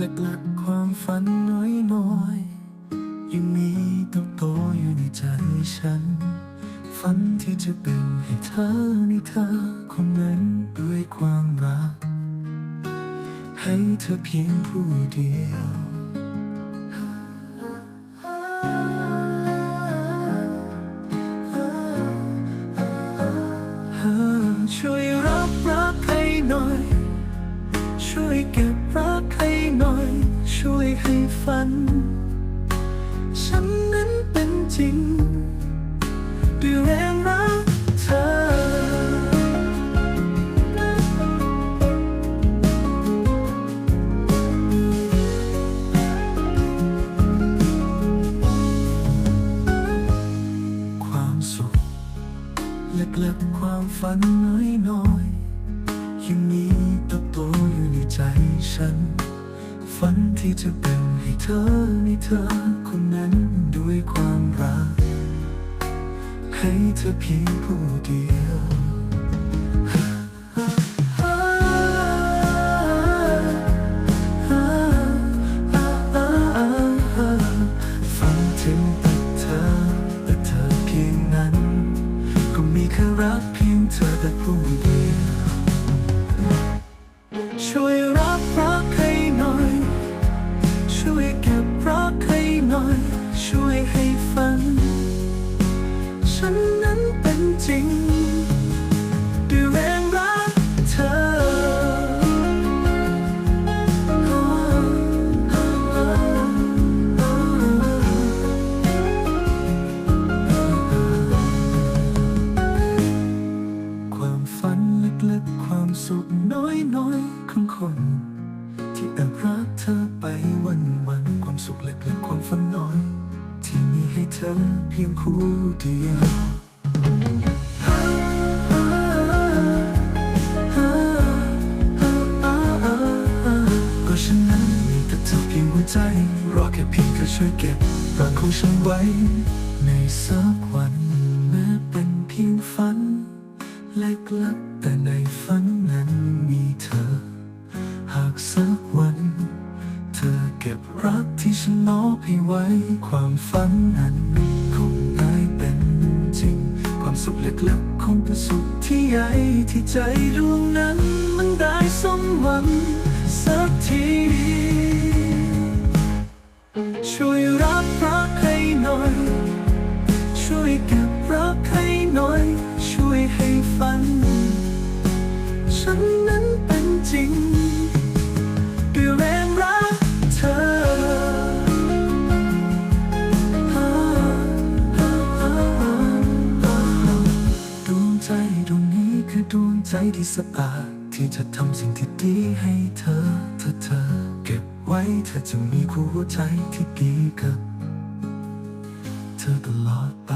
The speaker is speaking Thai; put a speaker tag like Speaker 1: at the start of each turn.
Speaker 1: เล็กๆความฝันน้อยๆยังมีตัวโตอยู่ในใจฉัน ฝันที่จะเป็นให้เธอในเธอคนนั้นด้วยความรัก ให้เธอเพียงผู้เดียวช่วยรับรักให้หน่อย ช่วยเก็บรักให้หน่อย ช่วยให้ฝัน ฉันนั้นเป็นจริงด้วยแรงรักเธอ ความสุขเล็กๆความฝันน้อยๆยังมีเตัวโตอยู่ในใจฉัน ฝันที่จะเป็นให้เธอในเธอคนนั้นด้วยความรัก ให้เธอเพียงผู้เดียวฝันถึงแต่เธอแต่เธอเพียงนั้น ก็มีแค่รักเพียงเธอแต่ผู้เดียว สุขเล็กๆความฝันน้อย ที่มีให้เธอเพียงคู่เดียวก็ฉันนั้นมีแต่เธอเพียงหัวใจ รอแค่เพียงเธอช่วยเก็บรักของฉันไว้ ในสักวันแม้เป็นเพียงฝันเล็กๆแต่ในฝันนั้นมีเธอ หากสักวัน ให้ไว้ความฝันนั้นคงกลายเป็นจริง ความสุขเล็กๆคงเป็นสุขที่ใหญ่ที่ใจดวงนั้นมันได้สมหวัง ดวงใจที่สะอาดที่จะทำสิ่งที่ดีให้เธอเธอเธอ เก็บไว้เธอจะมีคู่หัวใจที่ดีกับ เธอตลอดไป